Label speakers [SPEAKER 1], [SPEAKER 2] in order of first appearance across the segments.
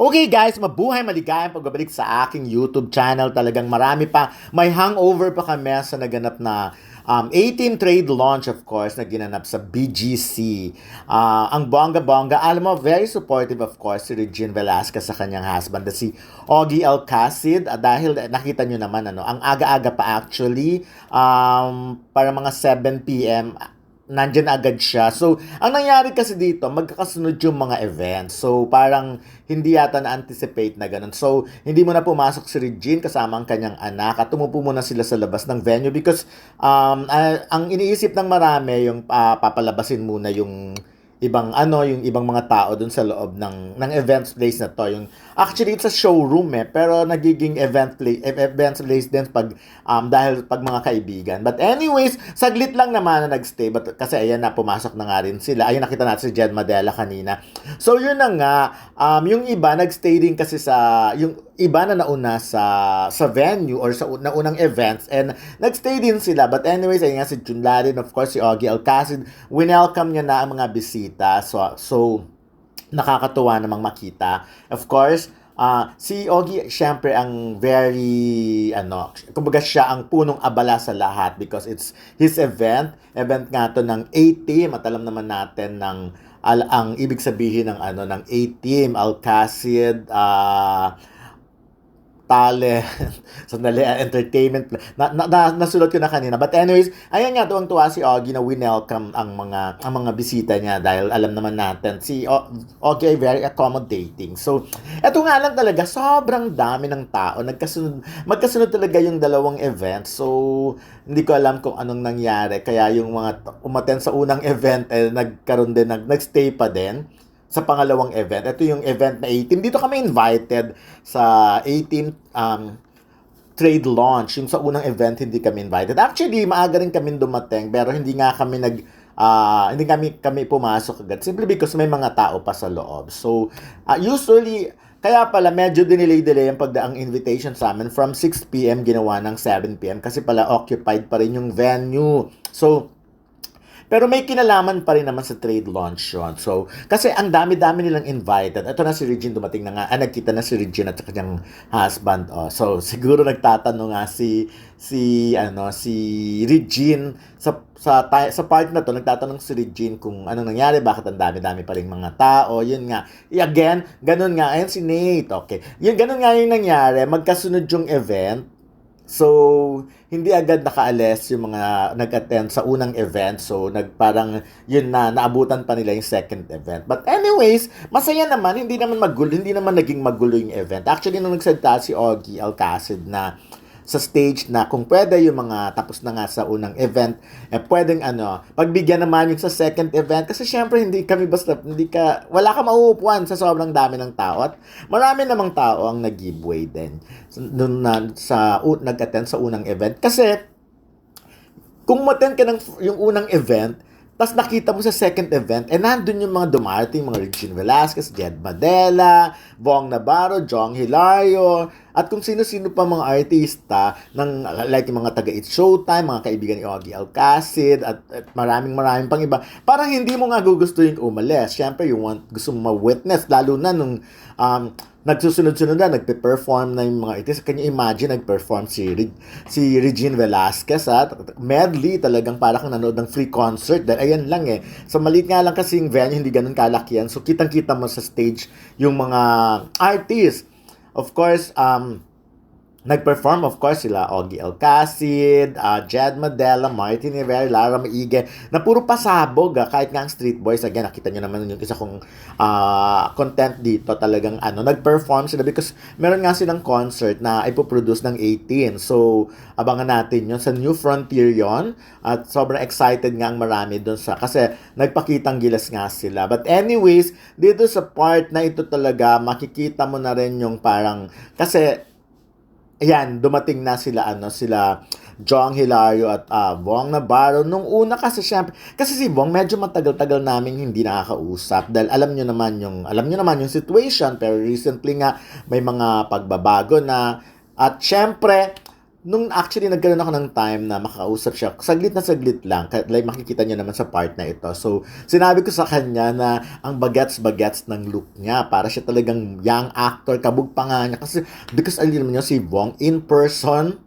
[SPEAKER 1] Okay guys, mabuhay maligayang pagbabalik sa aking YouTube channel. Talagang marami pa. May hangover pa kami sa naganap na um, 18 trade launch of course na ginanap sa BGC. Ah, ang bongga-bongga, alam mo, very supportive of course si Regine Velasquez sa kanyang husband na si Augie Alcacid. Ah, dahil nakita nyo naman, ano, ang aga-aga pa actually, um, para mga 7pm, nandyan agad siya. So, ang nangyari kasi dito, magkakasunod yung mga events. So, parang hindi yata na-anticipate na ganun. So, hindi mo na pumasok si Regine kasama ang kanyang anak at tumupo muna sila sa labas ng venue because um, ah, ang iniisip ng marami yung ah, papalabasin muna yung ibang ano yung ibang mga tao dun sa loob ng ng events place na to. Yung actually it's a showroom eh pero nagiging event place events place din pag um, dahil pag mga kaibigan. But anyways saglit lang naman na nagstay but kasi ayan na pumasok na nga rin sila. Ayun nakita natin si Jed Madela kanina. So yun na nga um, yung iba nagstay din kasi sa yung iba na nauna sa sa venue or sa un- naunang events and nagstay din sila. But anyways ayun nga si Jun Larin of course si Augie Alcacid. Winelcome niya na ang mga bisita so so nakakatuwa namang makita. Of course ah si Augie syempre ang very ano kumbaga siya ang punong abala sa lahat because it's his event. Event nga to ng A-team. At alam naman natin ng al ang ibig sabihin ng ano ng A-team Alcacid ah talent, sandali, ah, entertainment, na, na, na, nasulot ko na kanina. But anyways, ayan nga, tuwang-tuwa si Augie na winelcome ang mga, ang mga bisita niya dahil alam naman natin, si Augie ay very accommodating. So, eto nga lang talaga, sobrang dami ng tao. Nagkasunod, magkasunod talaga yung dalawang event. So, hindi ko alam kung anong nangyari. Kaya yung mga umaten sa unang event, eh, nagkaroon din, nag, nagstay pa din sa pangalawang event. Ito yung event na 18. Dito kami invited sa 18 um, trade launch. Yung sa unang event, hindi kami invited. Actually, maaga rin kami dumating, pero hindi nga kami nag ah, hindi kami kami pumasok agad simply because may mga tao pa sa loob. So, ah, usually kaya pala medyo dinelay-delay ang pagdaang invitation sa amin from 6 p.m. ginawa ng 7 p.m. kasi pala occupied pa rin yung venue. So, pero may kinalaman pa rin naman sa trade launch yun. So, kasi ang dami-dami nilang invited. Ito na si Regine dumating na nga. Ah, nagkita na si Regine at kanyang husband. Oh. So, siguro nagtatanong nga si si ano si Regine sa sa sa part na to nagtatanong si Regine kung anong nangyari bakit ang dami-dami pa ring mga tao yun nga again ganun nga ayun si Nate okay yun ganun nga yung nangyari magkasunod yung event So, hindi agad nakaalis yung mga nag-attend sa unang event. So, nagparang yun na, naabutan pa nila yung second event. But anyways, masaya naman. Hindi naman magulo, hindi naman naging magulo yung event. Actually, nung nagsalita si Augie Alcacid na sa stage na kung pwede yung mga tapos na nga sa unang event, eh pwedeng ano, pagbigyan naman yung sa second event. Kasi syempre hindi kami basta, hindi ka, wala ka mauupuan sa sobrang dami ng tao. At marami namang tao ang nag-giveaway din nung na, sa, u, nag-attend sa unang event. Kasi kung maten ka ng yung unang event, tapos nakita mo sa second event, eh nandun yung mga dumarating, mga Regine Velasquez, Jed Madela, Bong Navarro, Jong Hilario, at kung sino-sino pa mga artista ng like yung mga taga It's Showtime, mga kaibigan ni Augie Alcacid, at, at maraming maraming pang iba. Parang hindi mo nga gugustuhin umalis. Siyempre, you want, gusto mo ma-witness, lalo na nung um, nagsusunod-sunod na, nagpe-perform na yung mga artist. Can you imagine, nag-perform si, si Regine Velasquez at medley talagang para kang nanood ng free concert. Dahil ayan lang eh. So maliit nga lang kasi yung venue, hindi ganun kalaki yan. So kitang-kita mo sa stage yung mga artists. Of course, um, Nag-perform, of course, sila Augie Alcacid, uh, Jed Madela, Martin Rivera, Lara Maige, na puro pasabog, ah, kahit nga ang Street Boys, again, nakita nyo naman yung isa kong ah, content dito, talagang ano, nag-perform sila because meron nga silang concert na ipoproduce ng 18. So, abangan natin yun. Sa New Frontier yon at sobrang excited nga ang marami doon sa, kasi nagpakitang gilas nga sila. But anyways, dito sa part na ito talaga, makikita mo na rin yung parang, kasi Ayan, dumating na sila, ano, sila Jong Hilario at uh, Bong Navarro. Nung una kasi syempre, kasi si Bong medyo matagal-tagal namin hindi nakakausap dahil alam nyo naman yung, alam nyo naman yung situation pero recently nga may mga pagbabago na at syempre, nung actually nagkaroon ako ng time na makausap siya, saglit na saglit lang, like makikita niyo naman sa part na ito. So, sinabi ko sa kanya na ang bagets-bagets ng look niya, para siya talagang young actor, kabog pa nga niya. Kasi, because alam niyo si Bong, in person,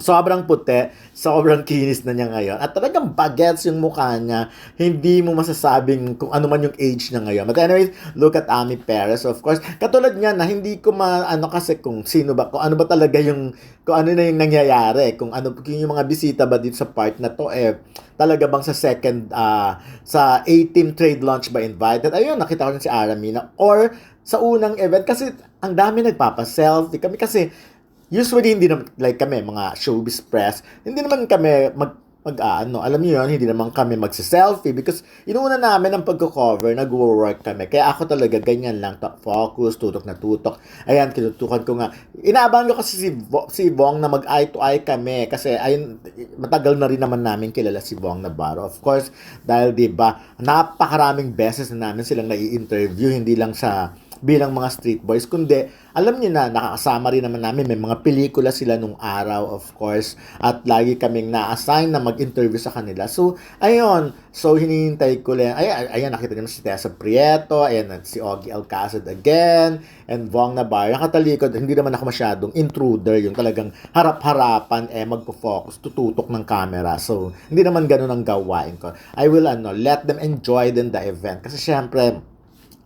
[SPEAKER 1] sobrang puti, sobrang kinis na niya ngayon. At talagang bagets yung mukha niya. Hindi mo masasabing kung ano man yung age niya ngayon. But anyways, look at Ami Perez, of course. Katulad niya na hindi ko ma, ano kasi kung sino ba, kung ano ba talaga yung, kung ano na yung nangyayari. Kung ano, kung yung mga bisita ba dito sa part na to, eh, talaga bang sa second, ah, sa 18 trade launch ba invited? Ayun, nakita ko si Aramina. Or, sa unang event, kasi ang dami nagpapa-selfie. Kami kasi, usually hindi naman like kami mga showbiz press hindi naman kami mag mag ah, ano, alam niyo yun, hindi naman kami magse-selfie because inuuna namin ang pagko-cover, nag-work kami. Kaya ako talaga ganyan lang, focus, tutok na tutok. Ayan, kinutukan ko nga. Inaabangan ko kasi si, si Bong na mag-eye to eye kami kasi ayun, matagal na rin naman namin kilala si Bong Navarro. Of course, dahil 'di ba, napakaraming beses na namin silang nai-interview, hindi lang sa bilang mga street boys, kundi alam niyo na, nakakasama rin naman namin, may mga pelikula sila nung araw, of course, at lagi kaming na-assign na mag-interview sa kanila. So, ayun, so hinihintay ko lang, ay, ay, ayan, nakita niyo na si Tessa Prieto, ayan, at si Ogie Alcacid again, and Vong Navarro. Yung katalikod, hindi naman ako masyadong intruder, yung talagang harap-harapan, eh, magpo-focus, tututok ng camera. So, hindi naman ganun ang gawain ko. I will, ano, let them enjoy din the event. Kasi, syempre,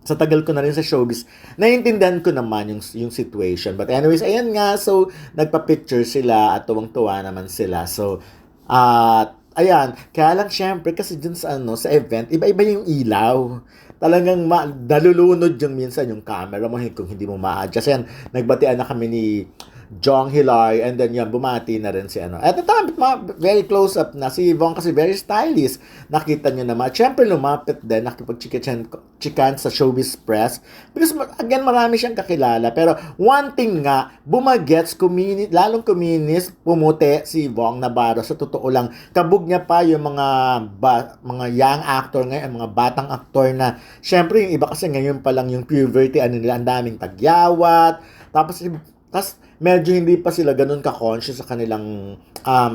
[SPEAKER 1] sa tagal ko na rin sa showbiz, naiintindihan ko naman yung, yung situation. But anyways, ayan nga, so, nagpa-picture sila at tuwang-tuwa naman sila. So, at, ayan, kaya lang syempre, kasi dun sa, ano, sa event, iba-iba yung ilaw. Talagang ma- dalulunod yung minsan yung camera mo kung hindi mo ma-adjust. Ayan, nagbatian na kami ni Jong Hilary and then yan, bumati na rin si ano. At the time, very close up na si Yvonne kasi very stylish. Nakita niyo naman. At syempre lumapit din, nakipag-chikan chikan sa showbiz press. Because again, marami siyang kakilala. Pero one thing nga, bumagets, kumini, lalong kuminis, pumuti si Yvonne Navarro. Sa totoo lang, kabog niya pa yung mga ba, mga young actor ngayon, mga batang actor na, syempre yung iba kasi ngayon pa lang yung puberty, ano nila, ang daming tagyawat. Tapos, tapos medyo hindi pa sila ganun ka-conscious sa kanilang um,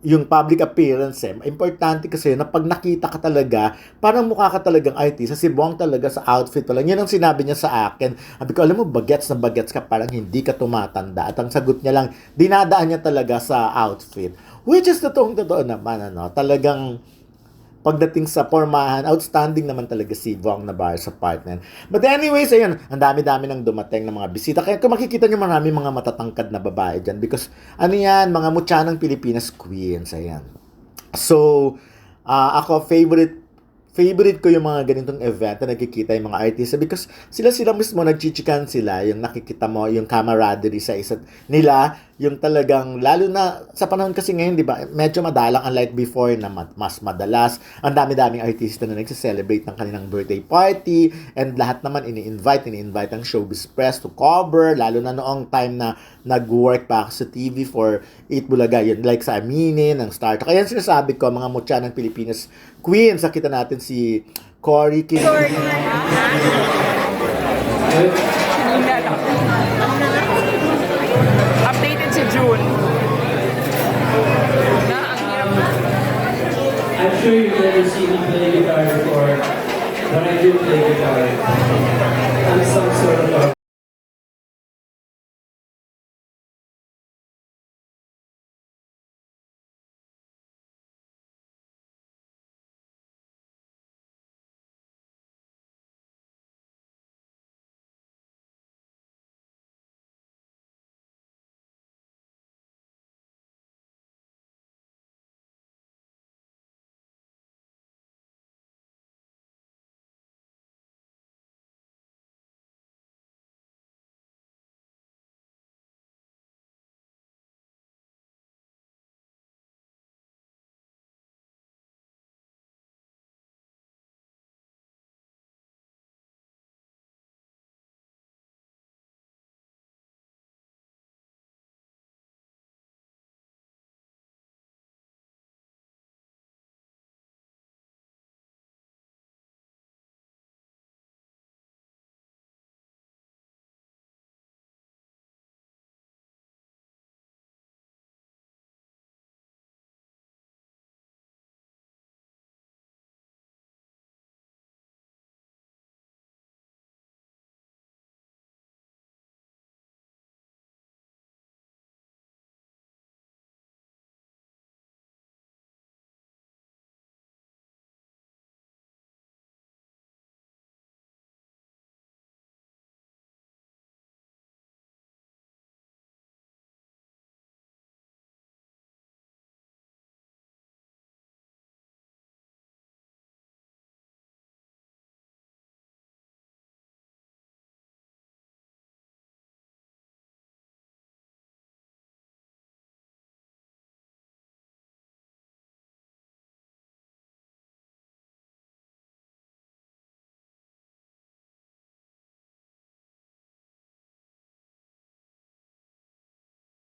[SPEAKER 1] yung public appearance eh. Importante kasi na pag nakita ka talaga, parang mukha ka talagang artista. Si Bong talaga sa outfit pa lang. Yan ang sinabi niya sa akin. Sabi ko, alam mo, bagets na bagets ka, parang hindi ka tumatanda. At ang sagot niya lang, dinadaan niya talaga sa outfit. Which is totoong totoo naman, ano. Talagang, pagdating sa pormahan, outstanding naman talaga si Vong Navarro sa partner. But anyways, ayun, ang dami-dami nang dumating ng mga bisita. Kaya kung makikita nyo marami mga matatangkad na babae dyan because ano yan, mga mutya ng Pilipinas queens, ayan. So, ah, ako favorite favorite ko yung mga ganitong event na nagkikita yung mga artista because sila sila mismo nagchichikan sila yung nakikita mo yung camaraderie sa isa't nila yung talagang lalo na sa panahon kasi ngayon di ba medyo madalang unlike before na ma- mas madalas ang dami-daming artista na nagse-celebrate ng kanilang birthday party and lahat naman ini-invite ini-invite ang showbiz press to cover lalo na noong time na nag-work pa ako sa TV for 8 Bulaga yun like sa Aminin ng Star kaya sinasabi ko mga mutya ng Pilipinas Queens. Nakita natin si Cory Kin
[SPEAKER 2] Kanina
[SPEAKER 3] I'm sure you've never seen me play guitar before, but I do play guitar. I'm some sort